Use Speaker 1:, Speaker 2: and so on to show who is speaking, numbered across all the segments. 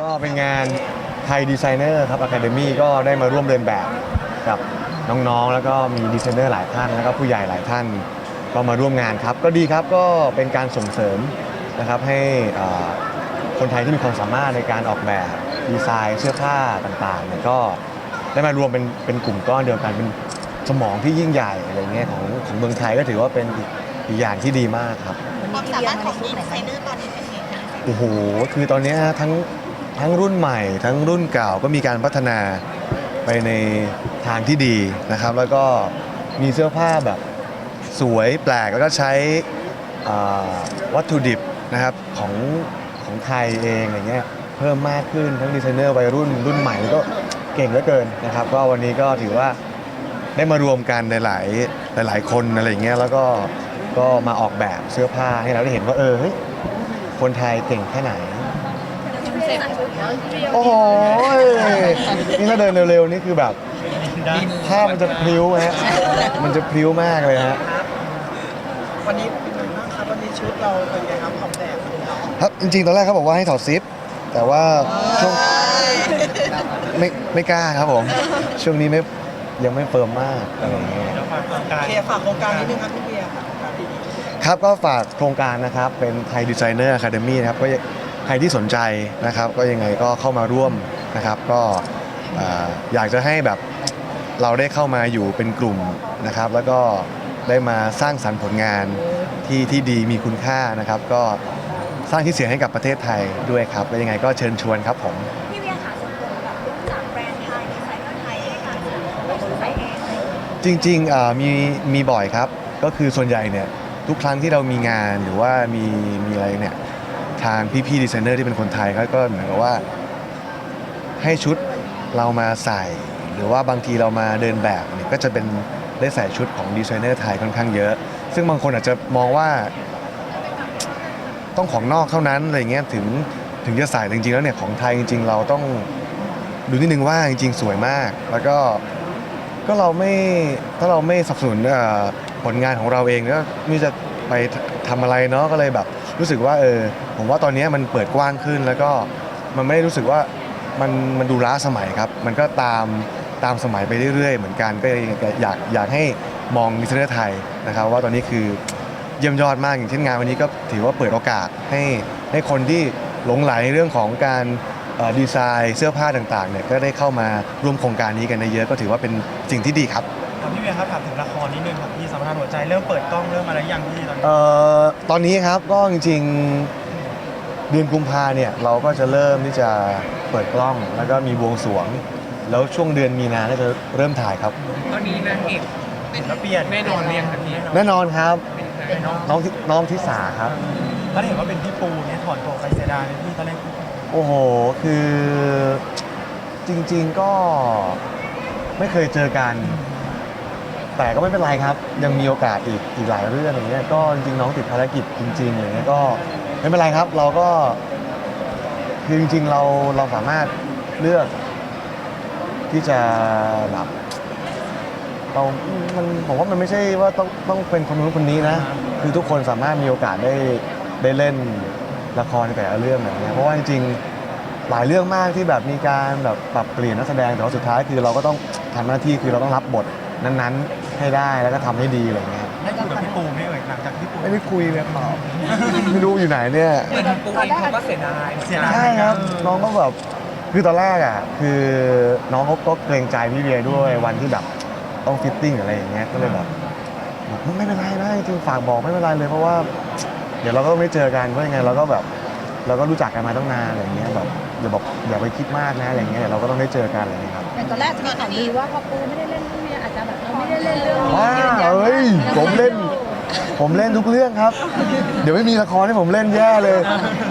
Speaker 1: ก็เป็นงานไทยดีไซเนอร์ครับอะคาเดมี่ก็ได้มาร่วมเดินแบบกับน้องๆ แล้วก็มีดีไซเนอร์หลายท่านแล้วก็ผู้ใหญ่หลายท่านก็มาร่วมงานครับ ก็ดีครับก็เป็นการส่งเสริมนะครับให้อ่าคนไทยที่มีความสามารถในการออกแบบดีไซน์เสื้อผ้าต่างๆเนี่ยก็ได้มารวมเป็นเป็นกลุ่มก้อนเดียวกันเป็นสมองที่ยิ่งใหญ่อะไรเงี้ยของของเมืองไทยก็ถือว่าเป็นอีกอีกอย่างที่ดีมากครับ
Speaker 2: ความสามารถของดีไซเนอร์ตอนนี้เป็นไงคะ
Speaker 1: โอ้โห คือตอนเนี้ยทั้ง ทั้งรุ่นใหม่ ทั้งรุ่นเก่าก็มีการพัฒนาไปในทางที่ดีนะครับ แล้วก็มีเสื้อผ้าแบบสวยแปลกแล้วก็ใช้วัตถุดิบนะครับของของไทยเองอะไรเงี้ยเพิ่มมากขึ้นทั้งดีไซเนอร์วัยรุ่นรุ่นใหม่ก็เก่งเหลือเกินนะครับ ก็วันนี้ก็ถือว่าได้มารวมกันในหลายหลายคนอะไรเงี้ยแล้วก็ก็มาออกแบบเสื้อผ้าให้เราได้เห็นว่าเออคนไทยเก่งแค่ไหน โอ้โหนี่ถ้าเดินเร็วๆนี่คือแบบภาพมันจะพลิ้วฮะ มันจะพลิ้วมากเลยฮะ
Speaker 3: วันนี้เป็นไงบ้างครับวันนี้ชุดเราเป็นไงครับออกแบบวันนี้เนาะ
Speaker 1: ครับจริงๆตอนแรกเขาบอกว่าให้ถอดซิป แต่ว่าช่วงไม่ไม่กล้าครับผม ช่วงนี้ไม่ยังไม่เฟิร์มมากอะไรอย่างเงี้ย
Speaker 3: เคลียร์ฝากโครงการนิดนึงครับพี่เบียร์ครับการดี
Speaker 1: ครับก็ฝากโครงการนะครับ เป็นไทยดีไซเนอร์อะคาเดมี่นะครับก็ ใครที่สนใจนะครับ ก็ยังไงก็เข้ามาร่วมนะครับ ก็อ่าอยากจะให้แบบเราได้เข้ามาอยู่เป็นกลุ่มนะครับ แล้วก็ได้มาสร้างสรรค์ผลงานที่ที่ดีมีคุณค่านะครับ ก็สร้างที่อเสียงให้กับประเทศไทยด้วยครับแล้วยังไงก็เชิญชวนครับผม
Speaker 2: พี่เวียค่ะส่วนตัวแบบรู้จักแบรนด์ไทยดีไซเนอร์ไทยให้การไม่ซื้อใส่เองเลย
Speaker 1: จริงๆอ่ามีมีบ่อยครับ ก็คือส่วนใหญ่เนี่ยทุกครั้งที่เรามีงานหรือว่ามีมีอะไรเนี่ย ทางพี่ๆดีไซเนอร์ที่เป็นคนไทยเขาก็เหมือนกับว่า ให้ชุดเรามาใส่ หรือว่าบางทีเรามาเดินแบบเนี่ยก็จะเป็นได้ใส่ชุดของดีไซเนอร์ไทยค่อนข้างเยอะ ซึ่งบางคนอาจจะมองว่าต้องของนอกเท่านั้นอะไรเงี้ยถึงถึงจะใส่จริงๆแล้วเนี่ยของไทยจริง ๆ เราต้องดูนิดนึงว่าจริง ๆ สวยมาก แล้วก็ก็เราไม่ถ้าเราไม่สนับสนุนผลงานของเราเองก็ไมีจะไปทำอะไรเนาะก็เลยแบบ รู้สึกว่าเออผมว่าตอนนี้มันเปิดกว้างขึ้น แล้วก็มันไม่ได้รู้สึกว่ามันมันดูล้าสมัยครับ มันก็ตามตามสมัยไปเรื่อยๆ เหมือนกันก็อยากอยากให้มองดิจิทัลไทยนะครับ ว่าตอนนี้คือเยี่ยมยอดมากอย่างเช่นงานวันนี้ก็ถือว่าเปิดโอกาสให้ให้คนที่หลงไหลในเรื่องของการดีไซน์เสื้อผ้าต่างๆเนี่ยก็ได้เข้ามาร่วมโครงการนี้กันได้เยอะก็ถือว่าเป็นสิ่งที่ดีครับ
Speaker 4: ครับพี่เวียครับถามถึงละครนิดนึงครับพี่สำคัญหัวใจเริ่มเปิดกล้องเริ่มอะไรยังพี่ตอนนี้
Speaker 1: เอ่อตอนนี้ครับก็จริงๆเดือนกุมภาเนี่ยเราก็จะเริ่มที่จะเปิดกล้องแล้วก็มีบวงสรวง แล้วช่วงเดือนมีนาก็จะเริ่มถ่ายครับ
Speaker 5: ตอนนี้นางเอก
Speaker 4: แล้วเปลี่ยน
Speaker 5: แน่นอนเรียงทันที
Speaker 1: แน่นอนครับ
Speaker 5: เป็นน้อง
Speaker 1: น้องที่น้องทิสาครับ
Speaker 4: ถ้าเห็นว่าเป็นพี่ปูเนี่ยถอนตัวไปเสียดายไหมพี่ตอนแรก
Speaker 1: โอ้โห คือจริงๆก็ไม่เคยเจอกัน แต่ก็ไม่เป็นไรครับ ยังมีโอกาสอีกอีกหลายเรื่องอย่างเงี้ยก็จริงๆน้องติดภารกิจจริงๆอย่างเงี้ยก็ไม่เป็นไรครับ เราก็คือจริงๆเราเราสามารถเลือก ที่จะแบบเรา มันผมว่ามันไม่ใช่ว่าต้องต้องเป็นคนนู้นคนนี้นะ คือทุกคนสามารถมีโอกาสได้ได้เล่นละครในแต่ละเรื่องแบบเนี้ยเพราะว่าจริงๆหลายเรื่องมากที่แบบมีการแบบปรับเปลี่ยนนักแสดงแต่ว่าสุดท้ายคือเราก็ต้องทำหน้าที่คือเราต้องรับบท นั้นๆ ให้ได้แล้วก็ทำให้ดีอะไรเงี้ย
Speaker 4: ได้คุยกับพี่ปูไหม่เอ่ยหลังจากพี่ปู
Speaker 1: ไม่ได้คุยเลยครับไม่รู้อยู่ไหนเนี่ย
Speaker 5: เหมือนปูเองเขาก็เสียดาย
Speaker 4: เสียดาย
Speaker 1: ใช่ครับน้องก็แบบคือตอนแรกอะคือน้องเขาก็เกรงใจพี่เบียร์ด้วยวันที่แบบต้องฟิตติ้งอะไรอย่างเงี้ยก็เลยแบบบอกไม่เป็นไรนะจริงๆฝากบอกไม่เป็นไรเลยเพราะว่า เดี๋ยวเราก็ไม่เจอกันเพราะยังไงเราก็แบบ เราก็รู้จักกันมาตั้งนานอะไรอย่างเงี้ยแบบอย่าบอกอย่าไปคิดมากนะอะไรอย่างเงี้ยเดี๋ยวเราก็ต้องได้เจอกันอะไรอย่างเงี้ยครับ
Speaker 2: แต่ตอนแรกจะมีข่าวดีว่าพอปูไม่ได้เล่นเรื่องนี้ อาจจะแบบเราไม่ได้เล่นเรื่องนี้
Speaker 1: ว้า
Speaker 2: ยืนยัน
Speaker 1: เอ้ยผมเล่น ผมเล่นทุกเรื่องครับ เดี๋ยวไม่มีละครให้ผมเล่นแย่เลย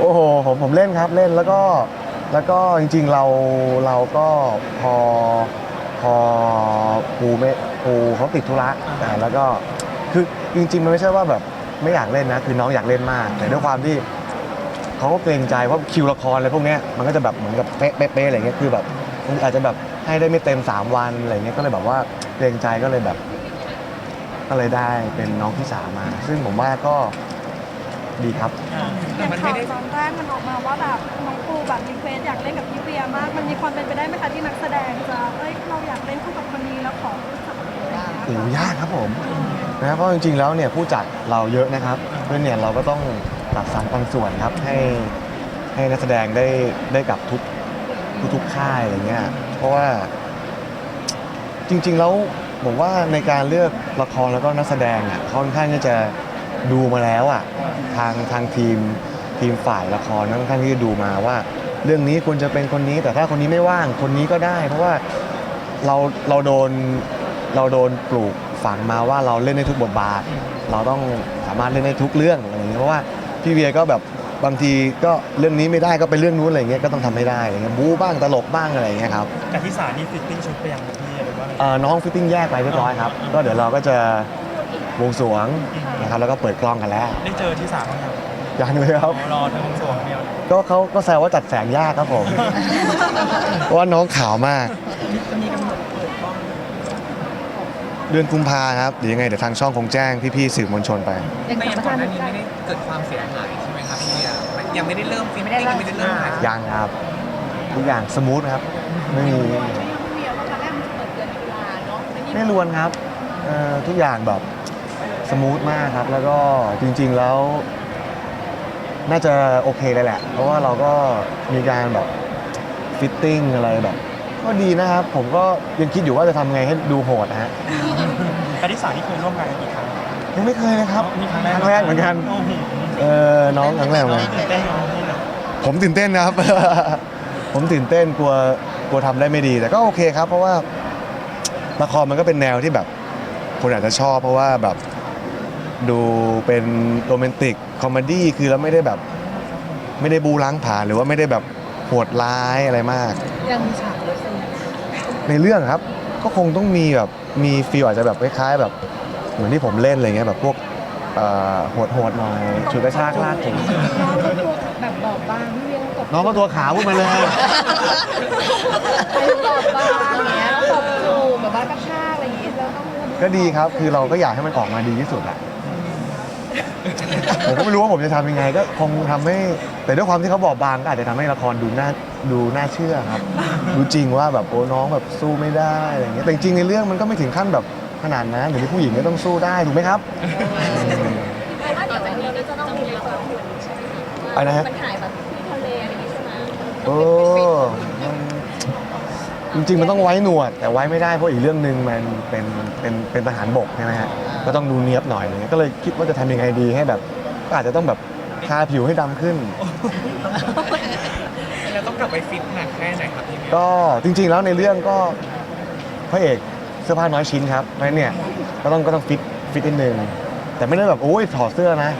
Speaker 1: โอ้โหผมผมเล่นครับเล่นแล้วก็แล้วก็จริง ๆเราเราก็พอพอปูไม่ปูเขาติดธุระอ่าแล้วก็คือจริง ๆ มันไม่ใช่ว่าแบบไม่อยากเล่นนะ คือน้องอยากเล่นมาก แต่ด้วยความที่เขาก็เกรงใจเพราะคิวละครอะไรพวกเนี้ยมันก็จะแบบเหมือนกับเป๊ะเป๊ะเป๊ะอะไรเงี้ยคือแบบอาจจะแบบให้ได้ไม่เต็ม 3 วันอะไรเงี้ยก็เลยแบบว่า เกรงใจก็เลยแบบ ก็เลยได้เป็นน้องที่สามมา ซึ่งผมว่าก็ดีครับ
Speaker 5: แต่มันไม่ได้
Speaker 2: ตอนแรกมันออกมาว่าแบบน้องปูแบบรีเควสอยากเล่นกับพี่เวียมาก มันมีความเป็นไปได้ไหมคะที่นักแสดงจะเอ้ยเราอยากเล่นคู่กับคนนี้แล้วขอรู้จักอะไรอย่างเงี้ย
Speaker 1: โอ้ยากครับผมนะเพราะจริงๆแล้วเนี่ยผู้จัดเราเยอะนะครับเพราะเนี่ยเราก็ต้องตัดสรรปันส่วนครับให้ให้นักแสดงได้ได้กับทุกทุกๆค่ายอะไรเงี้ยเพราะว่า จริง ๆ แล้วผมว่าในการเลือกละครแล้วก็นักแสดงอะเขาค่อนข้างที่จะดูมาแล้วอะทางทางทีมทีมฝ่ายละครค่อนข้างที่จะดูมาว่า เรื่องนี้ควรจะเป็นคนนี้ แต่ถ้าคนนี้ไม่ว่างคนนี้ก็ได้ เพราะว่าเราเราโดนเราโดนปลูกฝังมาว่าเราเล่นได้ทุกบทบาท เราต้องสามารถเล่นได้ทุกเรื่องอะไรอย่างเงี้ยเพราะว่าพี่เวียก็แบบ บางทีก็เรื่องนี้ไม่ได้ก็เป็นเรื่องนู้นอะไรอย่างเงี้ยก็ต้องทำให้ได้อะไรเงี้ยบู๊บ้างตลกบ้างอะไรอย่างเงี้ยครับ
Speaker 4: กับที่สานี่ฟิตติ้งชุดไปยังครับพี่หรือว่าอะไร
Speaker 1: เอ่อน้องฟิตติ้งแยกไปเรียบร้อยครับก็เดี๋ยวเราก็จะวงสรวงนะครับแล้วก็เปิดกล้องกันแล้ว
Speaker 4: ได้เจอที่สามยัง
Speaker 1: ยังเลยครับ
Speaker 4: รอเธอวงสวงเดียว
Speaker 1: ก็เขาก็แซวว่าจัดแสงยากครับผม เพราะว่าน้องขาวมาก
Speaker 3: จะมีกำหนดเปิดกล้อง
Speaker 1: เดือนกุมภาครับเดี๋ยวยังไงเดี๋ยวทางช่องคงแจ้งพี่ๆสื่อมวลชนไป
Speaker 5: แต่อย่างก่อนหน้านี้ไม่ได้เกิดความเสียหายใช่ไหมครับพี่เวี ยมันยังไม่ได้เริ่มฟิตติ้งยังไม่ได้เริ่มถ่าย
Speaker 1: ยังครับ ทุกอย่างสมูทครับ ไม่มี
Speaker 2: พี่เวียว่าตอนแรกมันจะเปิดเดือนตุลาเนาะไม่ได้
Speaker 1: ไม่รวนครับเอ่อทุกอย่างแบบสมูทมากครับ แล้วก็จริงๆแล้ว น่าจะโอเคเลยแหละ เพราะว่าเราก็มีการแบบฟิตติ้งอะไรแบบ ก็ดีนะครับ ผมก็ยังคิดอยู่ว่าจะทำไงให้ดูโหดนะฮะ
Speaker 4: กับที่สานี่เคยร่วมงานกันกี่ครั้ง
Speaker 1: ยังไม่เคยเลยครับ
Speaker 4: นี่ครั้งแรก
Speaker 1: ครั้งแรกเหมือนกัน
Speaker 4: โอ้โห
Speaker 1: เออน้องครั้งแรกเหมือนกัน
Speaker 4: ตื่นเต้นเนาะพี่เนาะ
Speaker 1: ผมตื่นเต้นนะครับ ผมตื่นเต้นกลัวกลัวทำได้ไม่ดี แต่ก็โอเคครับ เพราะว่าละครมันก็เป็นแนวที่แบบ คนอาจจะชอบเพราะว่าแบบดูเป็นโรแมนติกคอมเมดี้คือเราไม่ได้แบบ ไม่ได้บูล้างผลาญหรือว่าไม่ได้แบบโหดร้ายอะไรมาก
Speaker 3: ยังมีฉากเลยสิ
Speaker 1: ในเรื่องครับ ก็คงต้องมีแบบมีฟีลอาจจะแบบคล้ายๆแบบ เหมือนที่ผมเล่นอะไรเงี้ยแบบพวก เอ่อโหดๆหน่อยฉุดกระชากลากถู
Speaker 2: แบบบอบบางพี่เวียต้องตบ
Speaker 1: น้องก็ตัวขาวพูดมาเลย
Speaker 2: ไปบอบบางอย่างเงี้ยตบจูบแบบว่ากระชากอะไรอย่างเงี้ยเราต้อง
Speaker 1: ก็ดีครับ คือเราก็อยากให้มันออกมาดีที่สุดแหละผมก็ไม่รู้ว่าผมจะทำยังไง ก็คงทำให้ แต่ด้วยความที่เขาบอบบางก็อาจจะทำให้ละครดูน่าดูน่าเชื่อครับ ดูจริงว่าแบบโอ้น้องแบบสู้ไม่ได้อะไรอย่างเงี้ยแต่จริงๆในเรื่องมันก็ไม่ถึงขั้นแบบ ขนาดนั้นหรือที่ผู้หญิงก็ต้องสู้ได้ถูกไหมครับ
Speaker 2: แต่ว่าเดี๋ยววันนี้ก็จะต้องมีละครหุ่นใช่ไหมคะ
Speaker 1: อะไรนะฮะ
Speaker 2: มันถ่ายแบบที่ทะเลอะไรอย่างงี้ใช่ไหม
Speaker 1: โอ้มันจริงๆมันต้องไว้หนวด แต่ไว้ไม่ได้เพราะอีกเรื่องหนึ่งมันเป็นเป็นเป็นทหารบกใช่ไหมฮะก็ต้องดูเนียบหน่อยอะไรเงี้ยก็เลยคิดว่าจะทำยังไงดีให้แบบก็อาจจะต้องแบบทาผิวให้ดำขึ้น
Speaker 5: เราต้องกลับไปฟิตหนักแค่ไหนครับพี่เวีย
Speaker 1: ก็จริงๆแล้วในเรื่องก็พระเอก เสื้อผ้าน้อยชิ้นครับเพราะฉะนั้นเนี่ยก็ต้องก็ต้องฟิตฟิตนิดนึงแต่ไม่ได้แบบโอ้ยถอดเสื้อนะ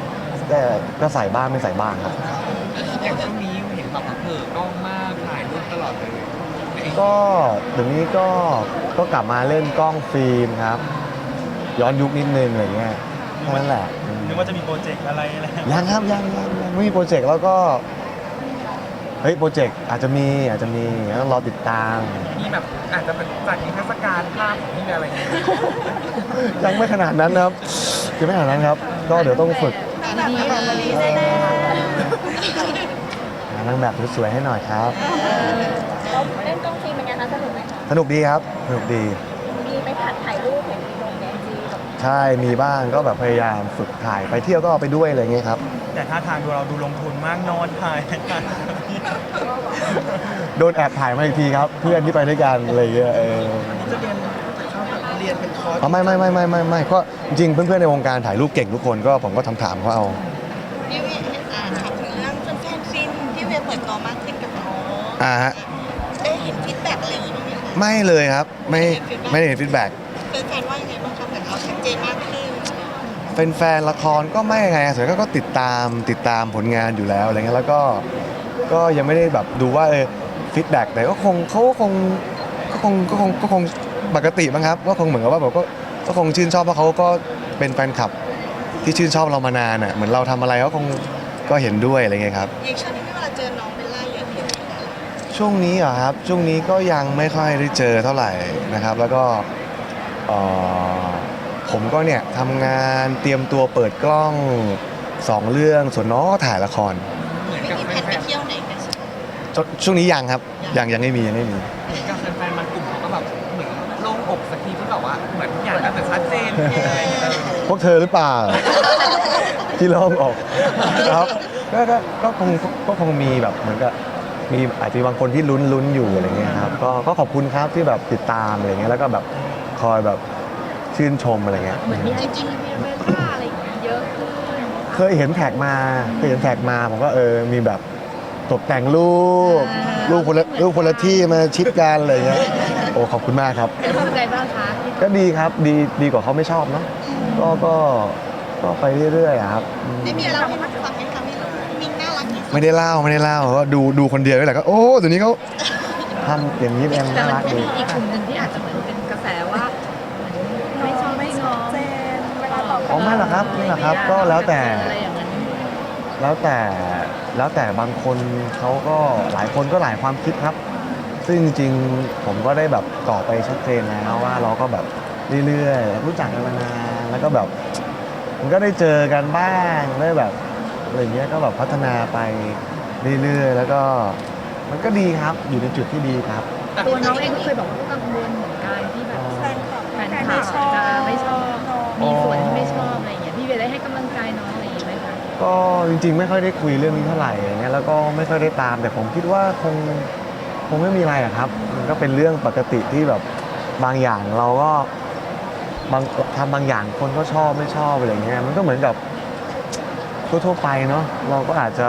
Speaker 1: แต่ก็ใส่บ้างไม่ใส่บ้างครับ
Speaker 5: อย่างช่วงนี้เห็นแบบเผลอกล้องมากถ่ายรูปตลอดเลยใน
Speaker 1: ก็เดี๋ยวนี้ก็ก็กลับมาเล่นกล้องฟิล์มครับ ย้อนยุคนิดนึงอะไรเงี้ยแค่นั้นแหละอืม
Speaker 4: นึกว่าจะมีโปรเจกต์อะไรอะไร
Speaker 1: ยังครับยังยังยังไม่มีโปรเจกต์แล้วก็ เฮ้ยโปรเจกต์อาจจะมีอาจจะมีต้องรอติดตาม
Speaker 5: มีแบบอาจจะเป็นจัดนิทรรศการภาพของพี่เวียอะไรอย่างเงี้ย
Speaker 1: ยังไม่ขนาดนั้นนะครับยังไม่ขนาดนั้นครับ ก็เดี๋ยวต้องฝึก
Speaker 2: แบบนี้แบบนี้แน่
Speaker 1: หานางแบบสวยๆให้หน่อยครับ
Speaker 2: ๆเราเล่นกล้องฟิล์มเป็นไงคะสนุกไหมคะ
Speaker 1: สนุกดีครับสนุกดี
Speaker 2: มีไปถ่ายถ่ายรูปเห็นมีลงในจีแบบ
Speaker 1: ใช่มีบ้างก็แบบพยายามฝึกถ่ายไปเที่ยวก็เอาไปด้วยอะไรเงี้ยครับ
Speaker 4: แต่ท่าทางดูเราดูลงทุนมากนอนถ่ายถ่าย
Speaker 1: โดนแอบถ่ายมาอีกทีครับ เพื่อนที่ไปด้วยกันอะไรเงี้ยเออ
Speaker 3: นี่จะเรียนจะเข้าแบบเรียนเป็นคอร์ส
Speaker 1: อ๋อไม่ไม่ไม่ไม่ไม่ไม่ก็จริงๆเพื่อนๆในวงการถ่ายรูปเก่งทุกคนก็ผมก็ทำถามเขาเอา
Speaker 2: พี่เวียเห็นอ่านถามถึงเรื่องแฟนๆฟินที่เวียเปิดตัวมากขึ้นกับน้อง
Speaker 1: อ่าฮะ
Speaker 2: ได้เห็นฟีดแบ็กอะไรอย่างงี้บ้างไหมคะ
Speaker 1: ไม่เลยครับไม่ไม่ได้เห็นฟีดแบ็ก
Speaker 2: แฟนๆว่ายังไงบ้างคะเหมือนเอาชัดเจนมากขึ้น
Speaker 1: เป็นแฟนละครก็ไม่ไงส่วนก็ก็ติดตามติดตามผลงานอยู่แล้วอะไรเงี้ยแล้วก็ ก็ยังไม่ได้แบบดูว่าเออฟีดแบ็กแต่ก็คงเขาก็คงก็คงก็คงก็คงปกติบ้างครับก็คงเหมือนกับว่าแบบก็ก็คงชื่นชอบเพราะเขาก็เป็นแฟนคลับที่ชื่นชอบเรามานานอะเหมือนเราทำอะไรเขาคงก็เห็นด้วยอะไรเงี้ยครับ
Speaker 2: อย่างช่วงนี้ไม่เวลาเจอน้องเบลล่าเยอะขึ้นไหมคะ
Speaker 1: ช่วงนี้เหรอครับช่วงนี้ก็ยังไม่ค่อยได้เจอเท่าไหร่นะครับ แล้วก็เอ่อผมก็เนี่ยทำงานเตรียมตัวเปิดกล้องสองเรื่องส่วนน้องก็ถ่ายละคร ชช่วงนี้ยังครับยังยังไม่มียังไม่มี
Speaker 5: ๆเหมือนกับแฟนๆบางกลุ่มเขาก็แบบเหมือนโล่งอกสักทีที่แบบว่าเหมือนทุกอย่างก็จะชัดเจนอะไรอย่างเงี้ย
Speaker 1: พวกเธอหรือเปล่า ที่ร้องออกครับก็ก็ก็คงก็คงมีแบบเหมือนกับมีอาจจะมีบางคนที่ลุ้นลุ้นอยู่อะไรเงี้ยครับก็ก็ขอบคุณครับที่แบบติดตามอะไรเงี้ยแล้วก็แบบคอยแบบชื่นชมอะไรเงี้ย
Speaker 6: เหมือนมีจริงๆมีเวลาอะไรอย่างเงี้ยเยอะขึ้น
Speaker 1: เคยเห็นแท็กมาเคยเห็นแท็กมาผมก็เออมีแบบ ตกแต่งรูปรูปคนละรูปคนละที่มาชิดกันอะไรเงี้ยโอ้ขอบคุณมากครับ
Speaker 6: เป็นยังไงบ้างคะที่
Speaker 1: ก็ดีครับดีดีกว่าเขาไม่ชอบเนาะก็ก็ก็ไปเรื่อยๆอะครับอืม
Speaker 6: ได้มีอะไรให้มันฟังไหมคะมีมิงน่ารักที่สุด
Speaker 1: ไม่ได้เล่าไม่ได้เล่าก็ดูดูคนเดียวนี่แหละก็โอ้ตัวนี้เขาทำอย่างนี้เอง
Speaker 6: แต่
Speaker 1: น่า
Speaker 6: มัน
Speaker 1: รัก
Speaker 6: ก็
Speaker 1: ดี
Speaker 6: มีอีกกลุ่มหนึ่งที่อาจจะเหมือนเป็นกระแสว่าเหมือนไม่ชอบ
Speaker 2: ไม่
Speaker 6: ไม่
Speaker 2: ชั
Speaker 6: ง้อ
Speaker 2: ดเจนเวลาตอบ
Speaker 1: อ๋อไม่หรอกครับไม่หรอกครับก็แล้วแต่
Speaker 6: อะไรอย่างนั้น
Speaker 1: แล้วแต่ แล้วแต่บางคนเขาก็หลายคนก็หลายความคิดครับ ซึ่งจริงๆผมก็ได้แบบตอบไปชัดเจนแล้วว่าเราก็แบบเรื่อยๆรู้จักกันมานานแล้วก็แบบมันก็ได้เจอกันบ้างได้แบบอะไรเงี้ยก็แบบพัฒนาไปเรื่อยๆแล้วก็มันก็ดีครับอยู่ในจุดที่ดีครับ
Speaker 6: ตัวน้องเองก็เคยบอกว่าก็กังวลเหมือนกันที่แบบ
Speaker 2: แฟนคลับ
Speaker 6: แฟน
Speaker 2: ไม่
Speaker 6: คลับ
Speaker 2: ชอบ
Speaker 6: จะไม่ชอบ
Speaker 2: น้อง
Speaker 6: มีส่วนที่ไม่ชอบอะไรอย่างเงี้ย
Speaker 1: ก็จริงๆ ไม่ค่อยได้คุยเรื่องนี้เท่าไหร่อย่างเงี้ยแล้วก็ไม่ค่อยได้ตาม แต่ผมคิดว่าคงคงไม่มีอะไรอะครับ มันก็เป็นเรื่องปกติที่แบบบางอย่างเราก็บางทำบางอย่างคนก็ชอบไม่ชอบอะไรเงี้ยมันก็เหมือนกับทั่วๆไปเนาะเราก็อาจจะ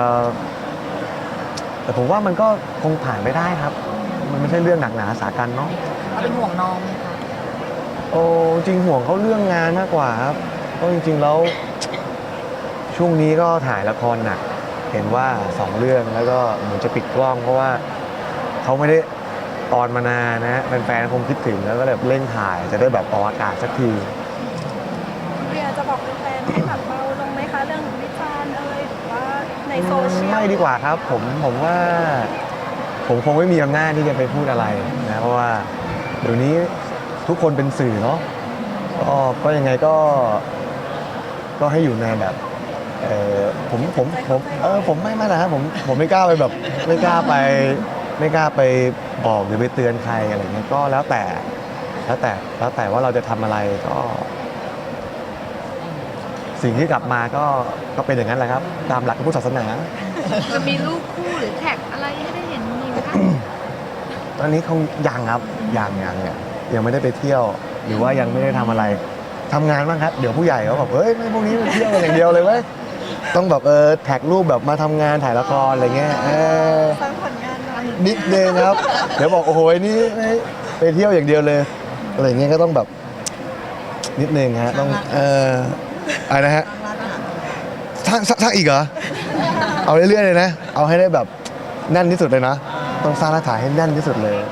Speaker 1: แต่ผมว่ามันก็คงผ่านไปได้ครับ มันไม่ใช่เรื่องหนักหนาสากันเนาะ
Speaker 6: เราเป็นห่วงน้องไหมคะ
Speaker 1: โอ้จริงห่วงเขาเรื่องงานมากกว่าครับก็จริงๆแล้ว ช่วงนี้ก็ถ่ายละครหนัก เห็นว่าสองเรื่องแล้วก็เหมือนจะปิดกล้องเพราะว่าเขาไม่ได้ออนมานานนะแฟนๆคงคิดถึงแล้วก็แบบเร่งถ่ายจะได้แบบออกอากาศสักที
Speaker 2: เบียร์จะบอกแฟนๆให้แบบเบาลงไหมคะเรื่องวิจารณ์เอ่ยหรือว่าในโซเชียล
Speaker 1: ไม่ดีกว่าครับผมผมว่า ผมคงไม่มีอำนาจที่จะไปพูดอะไรนะเพราะว่าเดี๋ยวนี้ทุกคนเป็นสื่อเนาะก็ก็ยังไงก็ ก็ให้อยู่ในแบบ เออผมผมผมเออผมไม่ไม่นะครับผมผมไม่กล้าไปแบบไม่กล้าไปไม่กล้าไปบอกหรือไปเตือนใครอะไรเงี้ยก็แล้วแต่แล้วแต่แล้วแต่ว่าเราจะทำอะไรก็ สิ่งที่กลับมาก็ก็เป็นอย่างนั้นแหละครับ ตามหลักพระพุทธศาสนา
Speaker 6: จะมีรูปคู่หรือแท็กอะไรให้ได้เห็นมีไหมคะ
Speaker 1: ตอนนี้คงยังครับยังยังเนี่ยยังไม่ได้ไปเที่ยว หรือว่ายังไม่ได้ทำอะไรทำงานบ้างครับ เดี๋ยวผู้ใหญ่เขาแบบเฮ้ยไม่พวกนี้ไปเที่ยวกันอย่างเดียวเลยเว้ย ต้องแบบเออแท็กรูปแบบมาทำงานถ่ายละครอะไรเงี้ยเออ
Speaker 2: สร้างผลงานหน่อย
Speaker 1: นิดนึงครับ เดี๋ยวบอกโอ้โหนี่ไม่ไปเที่ยวอย่างเดียวเลยอะไรเงี้ยก็ต้องแบบ นิดนึงฮะต้องเอออะไรนะฮะสร้างสร้างสร้างอีกเหรอ เอาเรื่อยๆเลยนะ เอาให้ได้แบบแน่นที่สุดเลยนะ ต้องสร้างรากฐานให้แน่นที่สุดเลย
Speaker 2: อ่